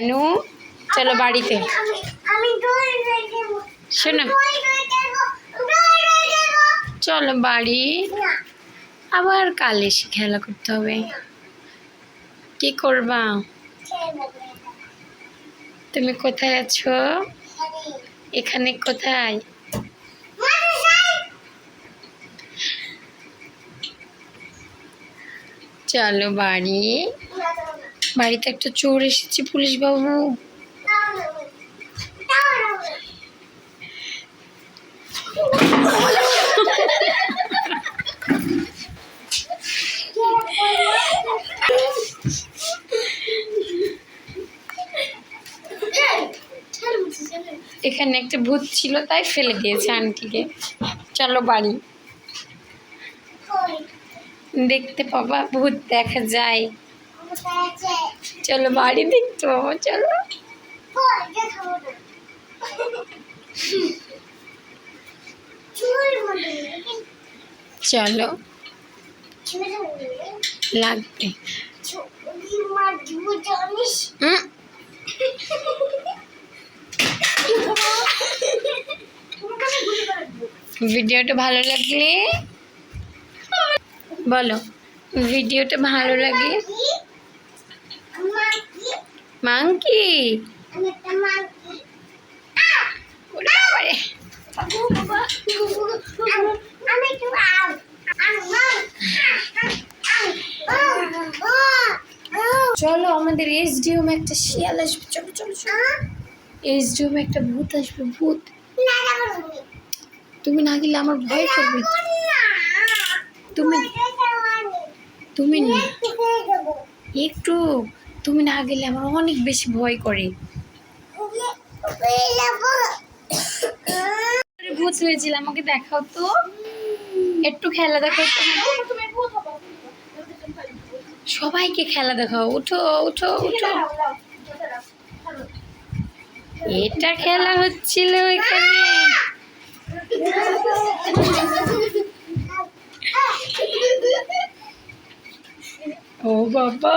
জানু চলো বাড়িতে। শোনো। চলো বাড়ি। আবার কাল এসে খেলা করতে হবে। কি করবা? তুমি কোথায় আছো? এখানে কোথায়? চলো বাড়ি। বাড়িতে একটা চোর এসেছে পুলিশ বাবু এখানে একটা ভূত ছিল, তাই ফেলে দিয়েছে আন্টিকে। চলো বাড়ি। দেখতে পাবা, ভূত দেখা যায়। চলো বাড়ি দেখতে পাবো চলো। চলো। লাগবে। ভিডিওটা ভালো লাগলে বলো ভিডিওটা ভালো লাগে মাংকি চলো, আমাদের এইচডিএম একটা শিয়াল আসবে। চলো চলো চলো। এইচডিএম একটা ভূত আসবে, ভূত। তুমি না গেলে আমার ভয় করবে। তুমি তুমি একটু। তুমি না গেলে আমার অনেক বেশি ভয় করে। ভূত হয়েছিল আমাকে দেখাও তো। একটু খেলা দেখাও তো। সবাইকে খেলা দেখাও। উঠো উঠো উঠো। এটা খেলা হচ্ছিল এখানে। ও বাবা।